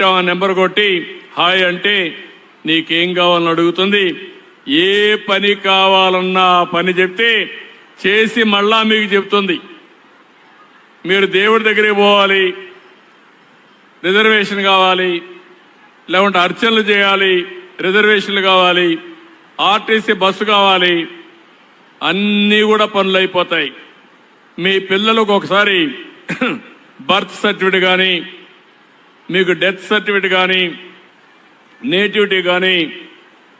పెట్టాం ఆ నెంబర్ కొట్టి హాయ్ అంటే నీకేం కావాలని అడుగుతుంది. ఏ పని కావాలన్నా పని చెప్తే చేసి మళ్ళా మీకు చెప్తుంది. మీరు దేవుడి దగ్గరికి పోవాలి రిజర్వేషన్ కావాలి లేకుంటే అర్చనలు చేయాలి రిజర్వేషన్లు కావాలి ఆర్టీసీ బస్సు కావాలి అన్నీ కూడా పనులు అయిపోతాయి. మీ పిల్లలకు ఒకసారి బర్త్ సర్టిఫికేట్ కానీ మీకు డెత్ సర్టిఫికేట్ కానీ నేటివిటీ కానీ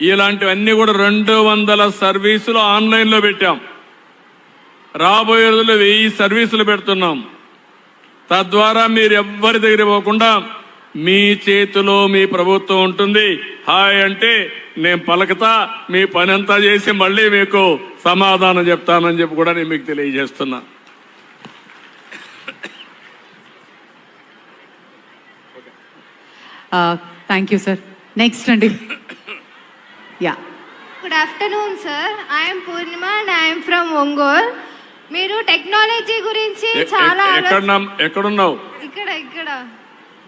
ఇలాంటివన్నీ కూడా రెండు వందల సర్వీసులు ఆన్లైన్లో పెట్టాం. రాబోయే రోజుల్లో వెయ్యి సర్వీసులు పెడుతున్నాం. తద్వారా మీరు ఎవ్వరి దగ్గర పోకుండా మీ చేతిలో మీ ప్రభుత్వం ఉంటుంది. హాయ్ అంటే నేను పలకతా మీ పని అంతా చేసి మళ్ళీ మీకు సమాధానం చెప్తానని చెప్పి కూడా నేను మీకు తెలియజేస్తున్నాను థ్యాంక్ యూ సార్ నెక్స్ట్ అండి yeah good afternoon sir I'm Purnima and I'm from Ongole మీరు టెక్నాలజీ గురించి చాలా ఎక్కడున్నావు? ఇక్కడ ఇక్కడ.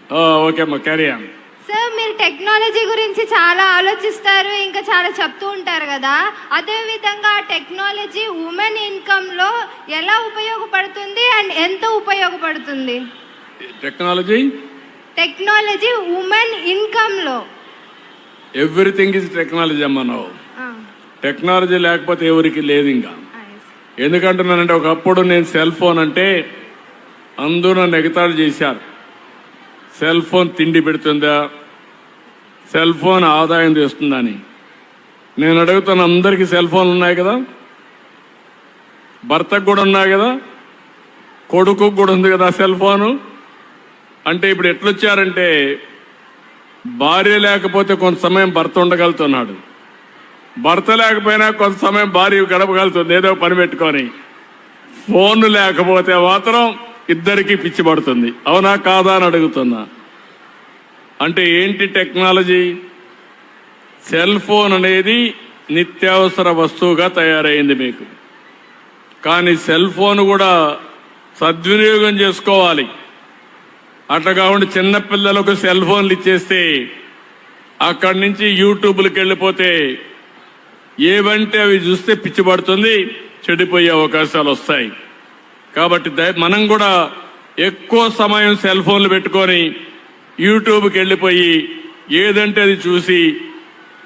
ఆ, ఓకే అమ్మా క్యారీ ఆన్ సార్ మీరు టెక్నాలజీ గురించి చాలా ఆలోచిస్తారు ఇంకా చాలా చెప్తూ ఉంటారు కదా. అదే విధంగా టెక్నాలజీ ఉమెన్ ఇన్కమ్లో ఎలా ఉపయోగపడుతుంది అండ్ ఎంత ఉపయోగపడుతుంది? టెక్నాలజీ టెక్నాలజీ ఉమెన్ ఇన్కమ్లో ఎవ్రీథింగ్ ఇస్ టెక్నాలజీ అమ్మా నువ్వు ఆ, టెక్నాలజీ లేకపోతే ఎవరికి లేదు ఇంకా. ఎందుకంటున్నానంటే ఒకప్పుడు నేను సెల్ ఫోన్ అంటే అందరూ నన్ను ఎగతాళి చేశారు. సెల్ ఫోన్ తిండి పెడుతుందా? సెల్ ఫోన్ ఆదాయం తెస్తుందని. నేను అడుగుతున్న అందరికీ సెల్ ఫోన్లు ఉన్నాయి కదా? భర్తకు కూడా ఉన్నాయి కదా? కొడుకు కూడా ఉంది కదా సెల్ ఫోను? అంటే ఇప్పుడు ఎట్లొచ్చారంటే భార్య లేకపోతే కొంత సమయం భర్త ఉండగలుగుతున్నాడు. భర్త లేకపోయినా కొంత సమయం భార్య గడపగలుగుతుంది ఏదో పని పెట్టుకొని. ఫోన్ లేకపోతే మాత్రం ఇద్దరికి పిచ్చి పడుతుంది. అవునా కాదా అని అడుగుతున్నా. అంటే ఏంటి టెక్నాలజీ? సెల్ ఫోన్ అనేది నిత్యావసర వస్తువుగా తయారైంది మీకు. కానీ సెల్ ఫోన్ కూడా సద్వినియోగం చేసుకోవాలి. అట్లా కాకుండా చిన్నపిల్లలకు సెల్ ఫోన్లు ఇచ్చేస్తే అక్కడి నుంచి యూట్యూబ్లకు వెళ్ళిపోతే ఏవంటే అవి చూస్తే పిచ్చి పడుతుంది చెడిపోయే అవకాశాలు వస్తాయి. కాబట్టి మనం కూడా ఎక్కువ సమయం సెల్ ఫోన్లు పెట్టుకొని యూట్యూబ్కి వెళ్ళిపోయి ఏదంటే అది చూసి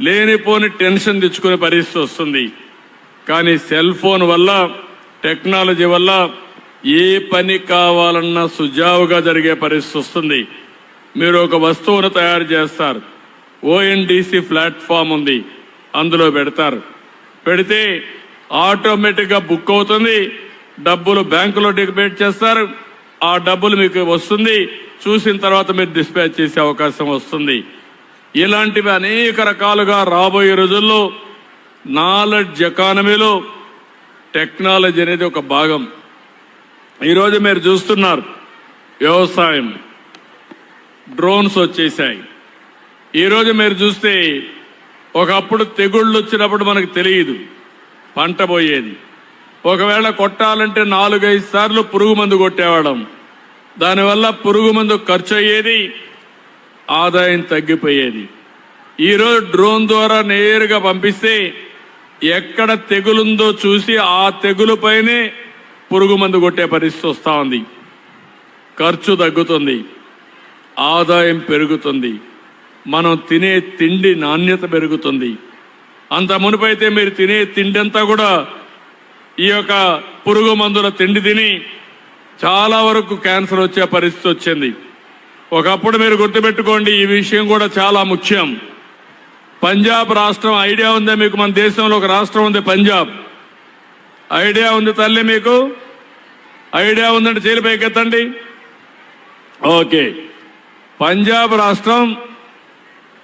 లేనిపోని టెన్షన్ తెచ్చుకునే పరిస్థితి వస్తుంది. కానీ సెల్ ఫోన్ వల్ల టెక్నాలజీ వల్ల ఏ పని కావాలన్నా సుజావుగా జరిగే పరిస్థితి వస్తుంది. మీరు ఒక వస్తువును తయారు చేస్తారు. ఓఎన్డీసీ ప్లాట్ఫామ్ ఉంది. అందులో పెడతారు. పెడితే ఆటోమేటిక్గా బుక్ అవుతుంది. డబ్బులు బ్యాంకులో డిపాజిట్ చేస్తారు. ఆ డబ్బులు మీకు వస్తుంది. చూసిన తర్వాత మీరు డిస్పాచ్ చేసే అవకాశం వస్తుంది. ఇలాంటివి అనేక రకాలుగా రాబోయే రోజుల్లో నాలెడ్జ్ ఎకానమీలో టెక్నాలజీ అనేది ఒక భాగం. ఈరోజు మీరు చూస్తున్నారు వ్యవసాయం. డ్రోన్స్ వచ్చేసాయి. ఈరోజు మీరు చూస్తే ఒకప్పుడు తెగుళ్ళు వచ్చినప్పుడు మనకు తెలియదు పంట పోయేది. ఒకవేళ కొట్టాలంటే నాలుగైదు సార్లు పురుగు మందు కొట్టేవాళ్ళం. దానివల్ల పురుగు మందు ఖర్చు అయ్యేది ఆదాయం తగ్గిపోయేది. ఈరోజు డ్రోన్ ద్వారా నేరుగా పంపిస్తే ఎక్కడ తెగులుందో చూసి ఆ తెగులుపైనే పురుగు మందు కొట్టే పరిస్థితి వస్తూ ఉంది. ఖర్చు తగ్గుతుంది. ఆదాయం పెరుగుతుంది. మనం తినే తిండి నాణ్యత పెరుగుతుంది. అంత మునుపైతే మీరు తినే తిండి అంతా కూడా ఈ యొక్క పురుగు మందుల తిండి తిని చాలా వరకు క్యాన్సర్ వచ్చే పరిస్థితి వచ్చింది. ఒకప్పుడు మీరు గుర్తుపెట్టుకోండి ఈ విషయం కూడా చాలా ముఖ్యం. పంజాబ్ రాష్ట్రం ఐడియా ఉందా మీకు మన దేశంలో ఒక రాష్ట్రం ఉంది పంజాబ్. ఐడియా ఉంది తల్లి మీకు? ఐడియా ఉందంటే చేలి పైకెత్తండి. ఓకే. పంజాబ్ రాష్ట్రం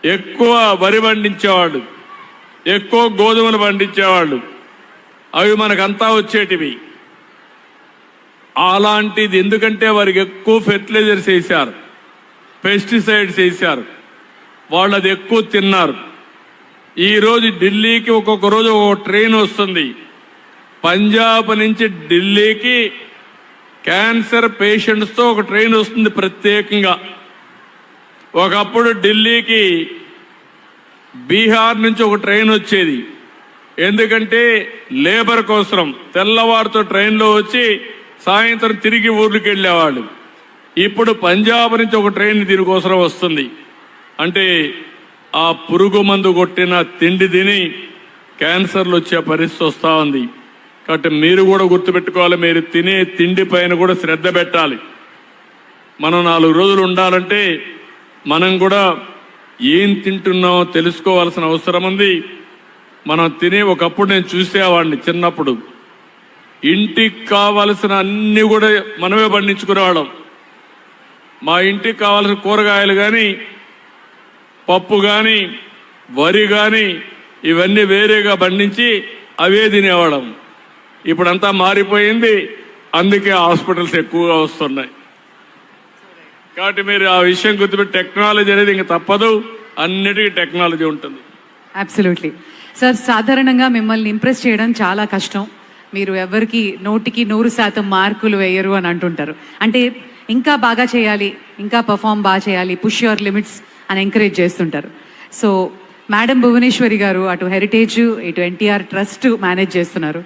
ఎక్కువ వరి పండించేవాళ్ళు ఎక్కువ గోధుమలు పండించేవాళ్ళు. అవి మనకంతా వచ్చేటివి. అలాంటిది ఎందుకంటే వారికి ఎక్కువ ఫెర్టిలైజర్స్ వేశారు పెస్టిసైడ్స్ వేశారు వాళ్ళు అది ఎక్కువ తిన్నారు. ఈ రోజు ఢిల్లీకి ఒక్కొక్క రోజు ఒక ట్రైన్ వస్తుంది. పంజాబ్ నుంచి ఢిల్లీకి క్యాన్సర్ పేషెంట్స్తో ఒక ట్రైన్ వస్తుంది ప్రత్యేకంగా. ఒకప్పుడు ఢిల్లీకి బీహార్ నుంచి ఒక ట్రైన్ వచ్చేది. ఎందుకంటే లేబర్ కోసం తెల్లవారితో ట్రైన్లో వచ్చి సాయంత్రం తిరిగి ఊర్లకు వెళ్ళేవాళ్ళు. ఇప్పుడు పంజాబ్ నుంచి ఒక ట్రైన్ దీనికోసం వస్తుంది. అంటే ఆ పురుగు మందు కొట్టిన తిండి తిని క్యాన్సర్లు వచ్చే పరిస్థితి వస్తూ ఉంది. కాబట్టి మీరు కూడా గుర్తుపెట్టుకోవాలి మీరు తినే తిండి పైన కూడా శ్రద్ధ పెట్టాలి. మనం నాలుగు రోజులు ఉండాలంటే మనం కూడా ఏం తింటున్నామో తెలుసుకోవాల్సిన అవసరం ఉంది. మనం తినే ఒకప్పుడు నేను చూసేవాడిని చిన్నప్పుడు. ఇంటికి కావలసిన అన్నీ కూడా మనమే పండించుకునేవాళ్ళం. మా ఇంటికి కావాల్సిన కూరగాయలు కానీ పప్పు కానీ వరి కానీ ఇవన్నీ వేరేగా పండించి అవే తినేవాళ్ళం. ఇప్పుడంతా మారిపోయింది. అందుకే హాస్పిటల్స్ ఎక్కువగా వస్తున్నాయి. కాబట్టి మీరు ఆ విషయం గుర్తుపెట్టి టెక్నాలజీ అనేది ఇంక తప్పదు. అన్నిటికీ టెక్నాలజీ ఉంటుంది. అబ్సల్యూట్లీ సార్ సాధారణంగా మిమ్మల్ని ఇంప్రెస్ చేయడం చాలా కష్టం. మీరు ఎవరికి నోటికి నూరు శాతం మార్కులు వేయరు అని అంటుంటారు. అంటే ఇంకా బాగా చేయాలి ఇంకా పర్ఫామ్ బాగా చేయాలి పుష్ యువర్ లిమిట్స్ అని ఎంకరేజ్ చేస్తుంటారు. సో మేడం భువనేశ్వరి గారు అటు హెరిటేజ్ ఇటు ఎన్టీఆర్ ట్రస్ట్ మేనేజ్ చేస్తున్నారు.